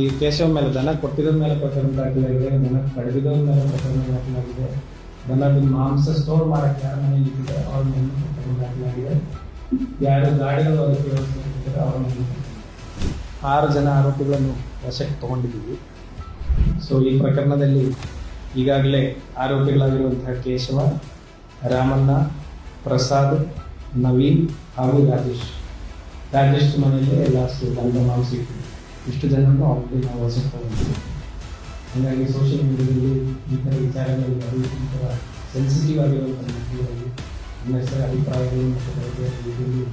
ಈ ಕೇಶವ ಮೇಲೆ ದನ ಕೊಟ್ಟಿರೋದ ಮೇಲೆ ಪ್ರಕರಣ ದಾಖಲಾಗಿದೆ ದನ ಪಡೆದಿರೋದ್ ಮೇಲೆ ಪ್ರಕರಣ ದಾಖಲಾಗಿದೆ ದನದ ಮಾಂಸ ಸ್ಟೋರ್ ಮಾಡಕ್ಕೆ ಯಾರ ಮನೆ ಇಟ್ಟಿದ್ದಾರೆ ಅವ್ರ ಮೇಲೆ ಪ್ರಕರಣ ದಾಖಲಾಗಿದೆ ಯಾರು ಗಾಡಿಗಳು ಅದಕ್ಕೆ ವ್ಯವಸ್ಥೆ ಅವ್ರ ಮೇಲೆ ಆರು ಜನ ಆರೋಪಿಗಳನ್ನು ವಶಕ್ಕೆ ತಗೊಂಡಿದ್ದೀವಿ. ಸೊ ಈ ಪ್ರಕರಣದಲ್ಲಿ ಈಗಾಗಲೇ ಆರೋಪಿಗಳಾಗಿರುವಂತಹ ಕೇಶವ, ರಾಮಣ್ಣ, ಪ್ರಸಾದ್, ನವೀನ್ ಹಾಗೂ ರಾಜೇಶ್. ರಾಜೇಶ್ ಮನೆಯಲ್ಲಿ ಲಾಸ್ಟ್ ದಂಡ ಮಾಂಸ ಇಟ್ಟಿದ್ವಿ ಇಷ್ಟು ಜನರನ್ನು ಅವ್ರಿಗೆ ನಾವು ತಗೊಂಡಿದ್ದೀವಿ ಹಾಗಾಗಿ ಸೋಷಿಯಲ್ ಮೀಡಿಯಾದಲ್ಲಿ ಈ ಥರ ವಿಚಾರಗಳಲ್ಲಿ ಅದು ಈ ಥರ ಸೆನ್ಸಿಟಿವ್ ಆಗಿರುವಂಥ ಮಕ್ಕಳಲ್ಲಿ ಅನ್ನೆಸರಿ ಅಭಿಪ್ರಾಯಗಳು ಮತ್ತು ರೀತಿಯಲ್ಲಿ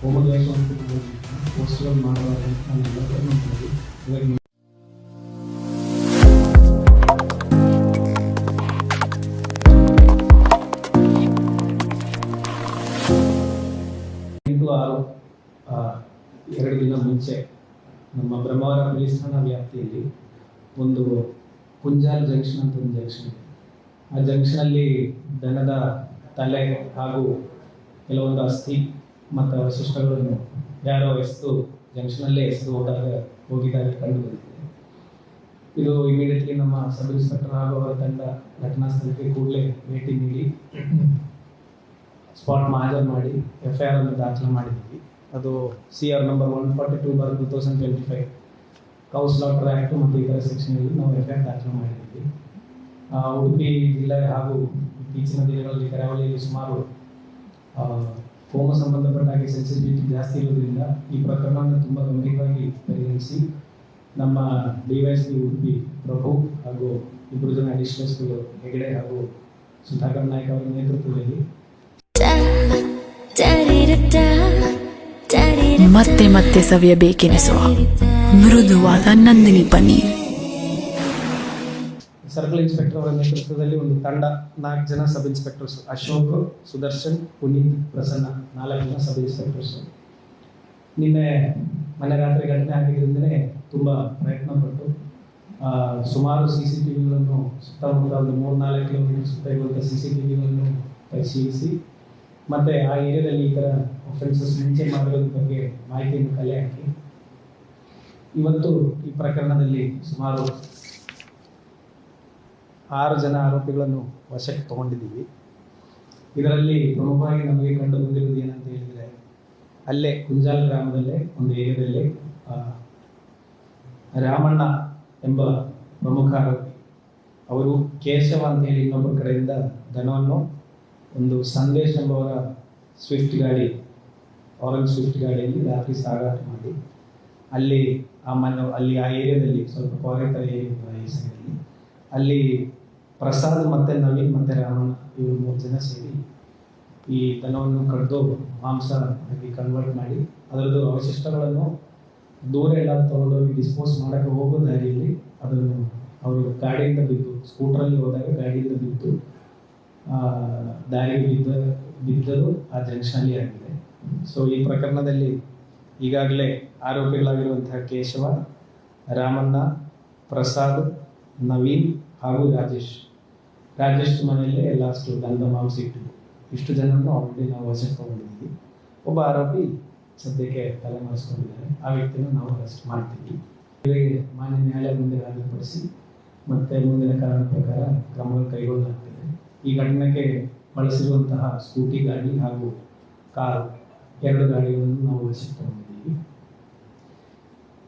ಹೋಮದ್ವೇಷವನ್ನು ಪೋಸ್ಟ್ಗಳು ಮಾಡುವಾಗ ಎರಡು ದಿನ ಮುಂಚೆ. ನಮ್ಮ ಬ್ರಹ್ಮಾವರ ಪೊಲೀಸ್ ವ್ಯಾಪ್ತಿಯಲ್ಲಿ ಒಂದು ಕುಂಜಾಲ್ ಜಂಕ್ಷನ್ ಅಂತ ಒಂದು ಜಂಕ್ಷನ್ ಇದೆ. ಆ ಜಂಕ್ಷನಲ್ಲಿ ದನದ ತಲೆ ಹಾಗೂ ಕೆಲವೊಂದು ಅಸ್ಥಿ ಮತ್ತು ಅವಶಿಷ್ಟಗಳನ್ನು ಯಾರೋ ಎಸೆದು ಜಂಕ್ಷನಲ್ಲೇ ಎಸೆದು ಹೋದಾಗ ಹೋಗಿದ್ದಾರೆ, ಕಂಡು ಬಂದಿದೆ. ಇದು ಇಮಿಡಿಯೇಟ್ಲಿ ನಮ್ಮ ಸಬ್ ಇನ್ಸ್ಪೆಕ್ಟರ್ ಹಾಗೂ ಅವರ ತಂಡ ಘಟನಾ ಸ್ಥಳಕ್ಕೆ ಕೂಡಲೇ ಭೇಟಿ ನೀಡಿ, ಸ್ಪಾಟ್ ಮಾಜರ್ ಮಾಡಿ ಎಫ್ ಐ ಆರ್ ಅನ್ನು ದಾಖಲು ಮಾಡಿದ್ದೀವಿ. ಅದು C R number one forty two bar two thousand twenty five cows doctor act ಮತ್ತು ಇತರ ಸೆಕ್ಷನಲ್ಲಿ ನಾವು ಎಫೆಕ್ಟ್ ಆಚರಣೆ ಮಾಡಿದ್ದೀವಿ ಉಡುಪಿ ಜಿಲ್ಲೆ ಹಾಗೂ ಇತ್ತೀಚಿನ ದಿನಗಳಲ್ಲಿ ಕರಾವಳಿಯಲ್ಲಿ ಸುಮಾರು ಹೋಮ ಸಂಬಂಧಪಟ್ಟ ಹಾಗೆ ಸೆನ್ಸಿಟಿವಿಟಿ ಜಾಸ್ತಿ ಇರೋದ್ರಿಂದ ಈ ಪ್ರಕರಣವನ್ನು ತುಂಬ ಗಂಭೀರವಾಗಿ ಪರಿಗಣಿಸಿ ನಮ್ಮ ಡಿ ವೈ ಉಡುಪಿ ಪ್ರಭು ಹಾಗೂ ಇಬ್ಬರು ಜನ ಅಡಿಷನಲ್ಸ್ಗಳು ಹೆಗಡೆ ಹಾಗೂ ಸುಧಾಕರ್ ನಾಯ್ಕ ಅವರ ನೇತೃತ್ವದಲ್ಲಿ ಮತ್ತೆ ಮತ್ತೆ ಸವಿಯಬೇಕೆನಿಸುವ ಮೃದುವಾದ ನಂದಿನಿ ಪನ್ನೀರ್ ಸರ್ಕಲ್ ಇನ್ಸ್ಪೆಕ್ಟರ್ ಅವರ ನೇತೃತ್ವದಲ್ಲಿ ಒಂದು ತಂಡ, ನಾಲ್ಕು ಜನ ಸಬ್ ಇನ್ಸ್ಪೆಕ್ಟರ್ಸ್ ಅಶೋಕ್, ಸುದರ್ಶನ್, ಪುನೀತ್, ಪ್ರಸನ್ನ, ನಾಲ್ಕು ಜನ ಸಬ್ ಇನ್ಸ್ಪೆಕ್ಟರ್ಸ್ ನಿನ್ನೆ ಮನೆ ರಾತ್ರಿ ಘಟನೆ ಆಗಿದ್ದರಿಂದಲೇ ತುಂಬ ಪ್ರಯತ್ನ ಪಟ್ಟು ಸುಮಾರು ಸಿ ಸಿ ಟಿ ವಿಗಳನ್ನು ಸುತ್ತಮುತ್ತ ಒಂದು ಮೂರು ನಾಲ್ಕು ಕಿಲೋಮೀಟರ್ ಸುತ್ತ ಇರುವಂಥ ಸಿ ಸಿ ಟಿ ವಿಗಳನ್ನು ಪರಿಶೀಲಿಸಿ ಮತ್ತು ಆ ಏರಿಯಾದಲ್ಲಿ ಈ ಥರ ಫ್ರೆಂಡ್ಸಸ್ ಮುಂಚೆ ಮಾಡಿರೋದ್ರ ಬಗ್ಗೆ ಮಾಹಿತಿಯನ್ನು ಕಲೆ ಹಾಕಿ. ಇವತ್ತು ಈ ಪ್ರಕರಣದಲ್ಲಿ ಸುಮಾರು ಆರು ಜನ ಆರೋಪಿಗಳನ್ನು ವಶಕ್ಕೆ ತಗೊಂಡಿದ್ದೀವಿ. ಇದರಲ್ಲಿ ಪ್ರಮುಖವಾಗಿ ನಮಗೆ ಕಂಡು ಬಂದಿರುವುದು ಏನಂತ ಹೇಳಿದರೆ, ಅಲ್ಲೇ ಕುಂಜಾಲ್ ಗ್ರಾಮದಲ್ಲೇ, ಒಂದು ಏರಿಯಾದಲ್ಲಿ ರಾಮಣ್ಣ ಎಂಬ ಪ್ರಮುಖ ಆರೋಪಿ. ಅವರು ಕೇಶವ ಅಂತ ಹೇಳಿ ಇನ್ನೊಬ್ಬರ ಕಡೆಯಿಂದ ದನವನ್ನು ಒಂದು ಸಂದೇಶ್ ಎಂಬವರ ಸ್ವಿಫ್ಟ್ ಗಾಡಿ ಆರೆಂಜ್ ಸ್ವಿಫ್ಟ್ ಗಾಡಿಯಲ್ಲಿ ರಾತ್ರಿ ಸಾಗಾಟ ಮಾಡಿ, ಅಲ್ಲಿ ಆ ಮನೆ, ಅಲ್ಲಿ ಆ ಏರಿಯಾದಲ್ಲಿ ಸ್ವಲ್ಪ ಕೋರೆತರ ಸೈಡಲ್ಲಿ ಅಲ್ಲಿ ಪ್ರಸಾದ್ ಮತ್ತು ನವೀನ್ ಮತ್ತೆ ರಾಮಣ್ಣ ಇವರು ಮೂರು ಜನ ಸೇರಿ ಈ ದನವನ್ನು ಕಡ್ದು ಮಾಂಸ ಆಗಿ ಕನ್ವರ್ಟ್ ಮಾಡಿ, ಅದರದ್ದು ಅವಶಿಷ್ಟಗಳನ್ನು ದೂರ ಎಲ್ಲ ತಗೊಂಡೋಗಿ ಡಿಸ್ಪೋಸ್ ಮಾಡೋಕ್ಕೆ ಹೋಗೋ ದಾರಿಯಲ್ಲಿ ಅದನ್ನು ಅವರು ಗಾಡಿಯಿಂದ ಬಿದ್ದು ಸ್ಕೂಟ್ರಲ್ಲಿ ಹೋದಾಗ ಗಾಡಿಯಿಂದ ಬಿದ್ದು ಆ, ದಾರಿಗೆ ಬಿದ್ದ ಬಿದ್ದರೂ ಆ ಆಗಿದೆ. ಸೊ ಈ ಪ್ರಕರಣದಲ್ಲಿ ಈಗಾಗಲೇ ಆರೋಪಿಗಳಾಗಿರುವಂತಹ ಕೇಶವ ರಾಮಣ್ಣ ಪ್ರಸಾದ್ ನವೀನ್ ಹಾಗೂ ರಾಜೇಶ್. ರಾಜೇಶ್ ಮನೆಯಲ್ಲೇ ಲಾಸ್ಟ್ ಗಂಧ ಮಾಂಸ ಇಟ್ಟಿದ್ದು ಇಷ್ಟು ಜನರನ್ನು ಆಲ್ರೆಡಿ ನಾವು ವಶಕ್ಕೆ ತಗೊಂಡಿದ್ದೀವಿ. ಒಬ್ಬ ಆರೋಪಿ ಸದ್ಯಕ್ಕೆ ತಲೆ ಮರೆಸ್ಕೊಂಡಿದ್ದಾರೆ ಆ ವ್ಯಕ್ತಿಯನ್ನು ನಾವು ಅರೆಸ್ಟ್ ಮಾಡ್ತೀವಿ. ಇವರಿಗೆ ಮಾನ್ಯ ನ್ಯಾಯಾಲಯ ಮುಂದೆ ಹಾಜರುಪಡಿಸಿ ಮತ್ತೆ ಮುಂದಿನ ಕಾರಣ ಪ್ರಕಾರ ಕ್ರಮಗಳು ಕೈಗೊಳ್ಳಲಾಗ್ತದೆ ಈ ಘಟನೆಗೆ ಬಳಸಿರುವಂತಹ ಸ್ಕೂಟಿ ಗಾಡಿ ಹಾಗೂ ಕಾರು ಎರಡು ಗಾಡಿಗಳನ್ನು ನಾವು ವಶಕ್ಕೆ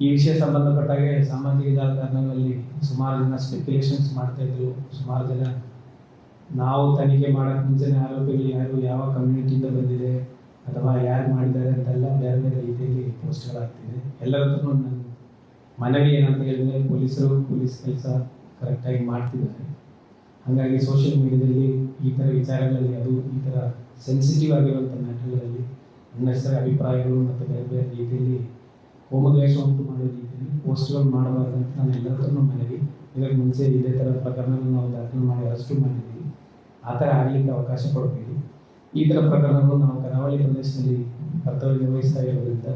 ಈ ವಿಷಯ ಸಂಬಂಧಪಟ್ಟಾಗೆ ಸಾಮಾಜಿಕ ಜಾಲತಾಣಗಳಲ್ಲಿ ಸುಮಾರು ಜನ ಸ್ಪೆಕ್ಯುಲೇಷನ್ಸ್ ಮಾಡ್ತಾ ಇದ್ರು. ಸುಮಾರು ಜನ, ನಾವು ತನಿಖೆ ಮಾಡೋಕ್ಕೆ ಮುಂಚೆನೇ ಆರೋಪಿಗಳು ಯಾರು, ಯಾವ ಕಮ್ಯುನಿಟಿಯಿಂದ ಬಂದಿದೆ, ಅಥವಾ ಯಾರು ಮಾಡಿದ್ದಾರೆ ಅಂತೆಲ್ಲ ಬೇರೆ ಬೇರೆ ರೀತಿಯಲ್ಲಿ ಪೋಸ್ಟ್ಗಳಾಗ್ತಿದೆ. ಎಲ್ಲರ ಹತ್ರನೂ ನನ್ನ ಮನವಿ ಏನಂತ ಹೇಳಿದ್ರೆ, ಪೊಲೀಸರು ಪೊಲೀಸ್ ಕೆಲಸ ಕರೆಕ್ಟಾಗಿ ಮಾಡ್ತಿದ್ದಾರೆ. ಹಾಗಾಗಿ ಸೋಷಿಯಲ್ ಮೀಡಿಯಾದಲ್ಲಿ ಈ ಥರ ವಿಚಾರಗಳಲ್ಲಿ ಅದು ಈ ಥರ ಸೆನ್ಸಿಟಿವ್ ಆಗಿರುವಂಥ ಮ್ಯಾಟರ್ಗಳಲ್ಲಿ ಹೆಸರ, ಅಭಿಪ್ರಾಯಗಳು ಮತ್ತು ಬೇರೆ ಬೇರೆ ರೀತಿಯಲ್ಲಿ ಹೋಮದ್ವೇಷ ಉಂಟು ಮಾಡೋ ರೀತಿಯಲ್ಲಿ ಪೋಸ್ಟ್ಗಳು ಮಾಡಬಾರ್ದು ಅಂತ ನಾನು ಎಲ್ಲರೂ ಮನವಿ. ಇದಕ್ಕೆ ಮುಂಚೆ ಇದೇ ಥರ ಪ್ರಕರಣಗಳನ್ನು ನಾವು ದಾಖಲು ಮಾಡಿ ಅರೆಸ್ಟು ಮಾಡಿದ್ದೀವಿ. ಆ ಥರ ಆಗಲಿಕ್ಕೆ ಅವಕಾಶ ಕೊಡಬೇಡಿ ಈ ಥರ ಪ್ರಕರಣಗಳು ನಾವು ಕರಾವಳಿ ಪ್ರದೇಶದಲ್ಲಿ ಕರ್ತವ್ಯ ನಿರ್ವಹಿಸ್ತಾ ಇರೋದ್ರಿಂದ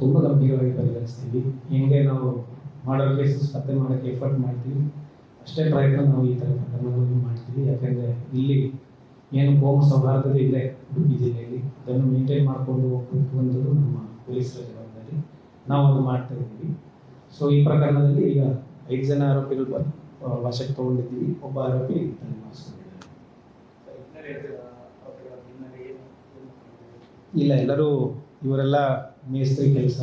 ತುಂಬ ಗಂಭೀರವಾಗಿ ಪರಿಗಣಿಸ್ತೀವಿ ಹೆಂಗೆ ನಾವು ಮಾಡೋ ಕೇಸಸ್ ಪತ್ತೆ ಮಾಡೋಕ್ಕೆ ಎಫರ್ಟ್ ಮಾಡ್ತೀವಿ. ಅಷ್ಟೇ ಪ್ರಯತ್ನ ನಾವು ಈ ಥರ ಪ್ರಕರಣಗಳನ್ನು ಮಾಡ್ತೀವಿ. ಯಾಕೆಂದರೆ ಇಲ್ಲಿ ಏನು ಕೋಮ ಸೌಹಾರ್ದತೆ ಇದೆ ಉಡುಪಿ ಜಿಲ್ಲೆಯಲ್ಲಿ ಅದನ್ನು ಮೇಂಟೈನ್ ಮಾಡಿಕೊಂಡು ಹೋಗ್ಬೇಕು ಅನ್ನೋದು ನಮ್ಮ ಪೊಲೀಸರ ಜವಾಬ್ದಾರಿ. ನಾವು ಅದು ಮಾಡ್ತಾ ಇದ್ದೀವಿ. ಸೊ ಈ ಪ್ರಕರಣದಲ್ಲಿ ಈಗ ಐದು ಜನ ಆರೋಪಿಗಳು ವಶಕ್ಕೆ ತಗೊಂಡಿದ್ದೀವಿ. ಒಬ್ಬ ಆರೋಪಿ ತನ್ನ. ಇಲ್ಲ, ಎಲ್ಲರೂ ಇವರೆಲ್ಲ ಮೇಸ್ತ್ರಿ ಕೆಲಸ,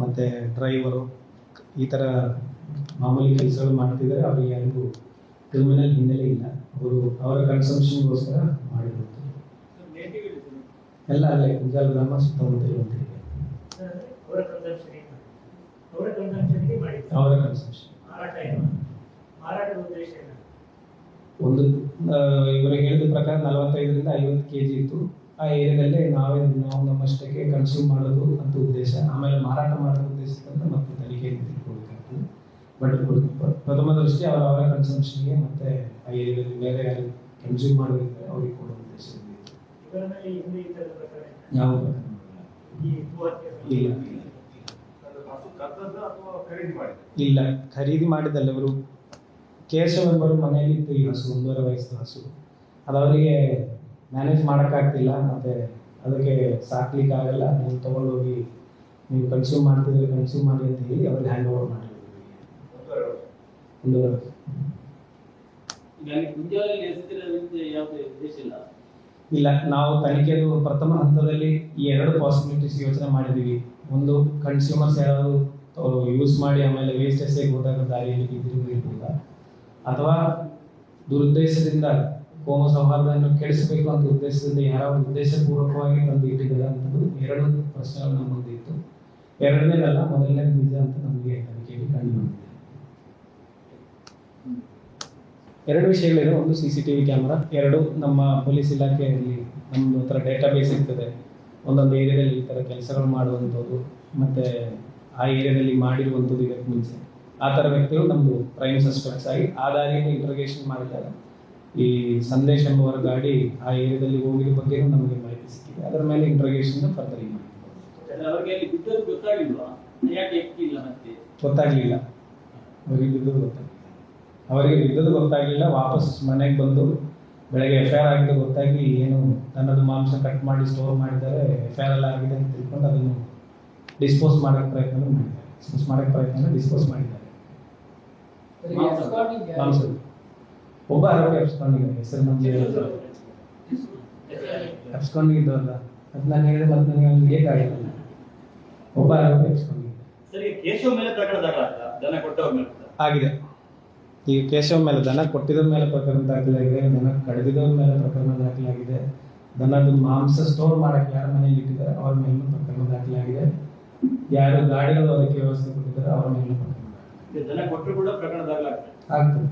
ಮತ್ತು ಡ್ರೈವರು, ಈ ಥರ ಮಾಮೂಲಿ ಕೆಲಸಗಳು ಮಾಡ್ತಿದ್ದಾರೆ ಅವರಿಗೆ ಯಾರಿಗೂ ಕ್ರಿಮಿನಲ್ ಹಿನ್ನೆಲೆ ಇಲ್ಲ. ಅವರು ಅವರ ಕನ್ಸಂಪ್ಷನ್ಗೋಸ್ಕರ ಮಾಡಿರುತ್ತೆ ಎಲ್ಲ ಅಲ್ಲೇ ಕುಂಜಾಲ ಗ್ರಾಮ ಸುತ್ತಮುತ್ತ ಇರುವಂತಿದೆ ಅವರ ಕನ್ಸಂಪ್ಷನ್ ಒಂದು ಇವರು ಹೇಳಿದ ಪ್ರಕಾರ ನಲವತ್ತೈದರಿಂದ ಐವತ್ತು ಕೆ ಜಿ ಇತ್ತು. ಆ ಏರಿಯಾದಲ್ಲೇ ನಾವೇ ನಾವು ನಮ್ಮಷ್ಟಕ್ಕೆ ಕನ್ಸ್ಯೂಮ್ ಮಾಡೋದು ಅಂತ ಉದ್ದೇಶ. ಆಮೇಲೆ ಮಾರಾಟ ಮಾಡೋ ಉದ್ದೇಶದಿಂದ ಮತ್ತೆ ತನಿಖೆ ತಿಳ್ಕೊಳ್ಬೇಕಾಗ್ತದೆ ಬಟ್ ಪ್ರಥಮ ದೃಷ್ಟಿ ಅವರ ಅವರ ಕನ್ಸಂಪ್ಷನ್ಗೆ ಮತ್ತೆ ಬೇರೆ ಯಾರು ಕನ್ಸ್ಯೂಮ್ ಮಾಡೋದಿದ್ದಾರೆ ಅವ್ರಿಗೆ ಕೊಡೋ ಉದ್ದೇಶ ಇದೆ. ಇವರ ಮೇಲೆ ಹಿಂದೆ ಈ ಥರದ ಪ್ರಕರಣ ಇಲ್ಲ. ಯಾವ ಇಲ್ಲ. ಇಲ್ಲ ಖರೀದಿ ಮಾಡಿದಲ್ಲ ಅವರು ಕೇಶವರು ಮನೆಯಲ್ಲಿ ಇತ್ತು ಈ ಹಸು ಒಂದೂವರೆ ವಯಸ್ಸಿನ ಹಸು. ಅದು ಅವರಿಗೆ ಮ್ಯಾನೇಜ್ ಮಾಡೋಕ್ಕಾಗ್ತಿಲ್ಲ ಮತ್ತು ಅದಕ್ಕೆ ಸಾಕ್ಲಿಕ್ಕೆ ಆಗಲ್ಲ ನೀವು ತೊಗೊಂಡೋಗಿ ನೀವು ಕನ್ಸ್ಯೂಮ್ ಮಾಡ್ತಿದ್ರೆ ಕನ್ಸ್ಯೂಮ್ ಮಾಡಿ ಅಂತ ಹೇಳಿ ಅವ್ರಿಗೆ ಹ್ಯಾಂಡ್ ಓವರ್ ಮಾಡಿದ್ರು ಉದ್ದೇಶ ಇಲ್ಲ? ನಾವು ತನಿಖೆದು ಪ್ರಥಮ ಹಂತದಲ್ಲಿ ಈ ಎರಡು ಪಾಸಿಬಿಲಿಟೀಸ್ ಯೋಚನೆ ಮಾಡಿದ್ದೀವಿ. ಒಂದು ಕನ್ಸ್ಯೂಮರ್ಸ್ ಯಾರಾದ್ರು ಯೂಸ್ ಮಾಡಿ ಆಮೇಲೆ ವೇಸ್ಟ್ ಎಸ್ ಹೋದಾಗ ದಾರಿಯಲ್ಲಿ ಬಿದ್ದಿರುವುದು ಇರ್ಬೋದಾ? ಅಥವಾ ದುರುದ್ದೇಶದಿಂದ ಕೋಮ ಸೌಹಾರ್ದವನ್ನು ಕೆಡಿಸಬೇಕು ಅಂತ ಉದ್ದೇಶದಿಂದ ಯಾರಾದ್ರು ಉದ್ದೇಶಪೂರ್ವಕವಾಗಿ ತಂದು ಇಟ್ಟಿದ್ದಾರೆ ಅಂತದ್ದು ಎರಡು ಪ್ರಶ್ನೆಗಳು ನಮ್ಮ ಮುಂದೆ ಇತ್ತು. ಎರಡನೇದಲ್ಲ ಮೊದಲನೇದು ನಿಜ ಅಂತ ನಮಗೆ ತನಿಖೆಯಲ್ಲಿ ಕಂಡು ಬಂದಿದೆ. ಎರಡು ವಿಷಯಗಳೇನು ಒಂದು C C T V camera ಎರಡು ನಮ್ಮ ಪೊಲೀಸ್ ಇಲಾಖೆಯಲ್ಲಿ ನಮ್ಮದು ಥರ ಡೇಟಾ ಬೇಸ್ ಇರ್ತದೆ. ಒಂದೊಂದು ಏರಿಯಾದಲ್ಲಿ ಈ ಥರ ಕೆಲಸಗಳು ಮಾಡುವಂಥದ್ದು ಮತ್ತು ಆ ಏರಿಯಾದಲ್ಲಿ ಮಾಡಿರುವಂಥದ್ದು ಇದಕ್ಕೆ ಮುಂಚೆ. ಆ ಥರ ವ್ಯಕ್ತಿಗಳು ನಮ್ಮದು ಪ್ರೈಮ್ ಸಸ್ಪೆಕ್ಟ್ಸ್ ಆಗಿ ಆ ದಾರಿಯಲ್ಲಿ ಇಂಟ್ರೋಗೇಷನ್ ಮಾಡಿದಾಗ ಈ ಸಂದೇಶ್ ಎಂಬುವರ ಗಾಡಿ ಆ ಏರಿಯಾದಲ್ಲಿ ಹೋಗಿರೋ ಬಗ್ಗೆ ನಮಗೆ ಮಾಹಿತಿ ಸಿಕ್ಕಿದೆ. ಅದರ ಮೇಲೆ ಇಂಟ್ರಗೇಷನ್ ಫರ್ದರ್ ಮತ್ತೆ? ಗೊತ್ತಾಗಲಿಲ್ಲ. ಅವರಿಗೆ ಗೊತ್ತಾಗಲಿಲ್ಲ. ಅವರಿಗೆ ಬಿದ್ದದ್ದು ಗೊತ್ತಾಗಲಿಲ್ಲ ವಾಪಸ್ ಮನೆಗೆ ಬಂದು ಬೆಳಗ್ಗೆ ಎಫ್ ಐ ಆರ್ ಆಗಿದೆ ಗೊತ್ತಾಗಿ ಏನು ತನ್ನದು ಮಾಂಸ ಕಟ್ ಮಾಡಿ ಸ್ಟೋರ್ ಮಾಡಿದ್ದಾರೆ ಎಫ್ ಐ ಆರ್ ಎಲ್ಲ ಆಗಿದೆ ಅಂತ ತಿಳ್ಕೊಂಡು ಅದನ್ನು ಡಿಸ್ಪೋಸ್ ಮಾಡೋಕ್ಕೆ ಪ್ರಯತ್ನ ಮಾಡಿದ್ದಾರೆ. ಡಿಸ್ಪೋಸ್ ಮಾಡೋಕ್ಕೆ ಪ್ರಯತ್ನ ಡಿಸ್ಪೋಸ್ ಮಾಡಿದ್ದಾರೆ. ಮಾಂಸ. ಒಬ್ಬ ಆರೋಗ್ಯ ಎಪ್ಸ್ಕೊಂಡಿದ್ದಾರೆ ಹೆಸರು ನಮಗೆ ಹಬ್ಸ್ಕೊಂಡಿದ್ದವಲ್ಲ ಅದು ನಾನು ಹೇಳಿದೆ ಮತ್ತೆ ನನಗೆ ಅವ್ನಿಗೆ ಬೇಕಾಗಿಲ್ಲ ಒಬ್ಬ ಆರೋಗ್ಯ ಎಪ್ಸ್ಕೊಂಡಿದ್ದೆ ಕೂಡ. ಆಗಿದೆ. ಈ ಕೇಶವ ಮೇಲೆ ದನ ಕೊಟ್ಟಿದ ಮೇಲೆ ಪ್ರಕರಣ ದಾಖಲಾಗಿದೆ ದನ ಕಡಿದಿದ್ದವ್ರ ಮೇಲೆ ಪ್ರಕರಣ ದಾಖಲಾಗಿದೆ. ದನದ ಮಾಂಸ ಸ್ಟೋರ್ ಮಾಡಕ್ಕೆ ಯಾರ ಮನೆಯಲ್ಲಿ ಇಟ್ಟಿದ್ದಾರೆ ಅವ್ರ ಮೇಲೂ ಪ್ರಕರಣ ದಾಖಲಾಗಿದೆ. ಯಾರು ಗಾಡಿಗಳು ಅದಕ್ಕೆ ವ್ಯವಸ್ಥೆ ಕೊಟ್ಟಿದ್ದಾರೆ ಅವ್ರ ಮೇಲೂ ಪ್ರಕರಣ. ಈಗ ದನ ಕೊಟ್ಟರು ಕೂಡ ಪ್ರಕರಣ ದಾಖಲಾಗ್ತದೆ. ಆಗ್ತದೆ.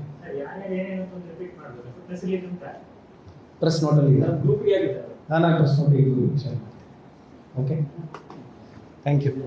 ಪ್ರೆಸ್ ನೋಟಲ್ಲಿ ನಾನು ಪ್ರೆಸ್ ನೋಟ್ ಇದು. ವಿಚಾರ ಓಕೆ ಥ್ಯಾಂಕ್ ಯು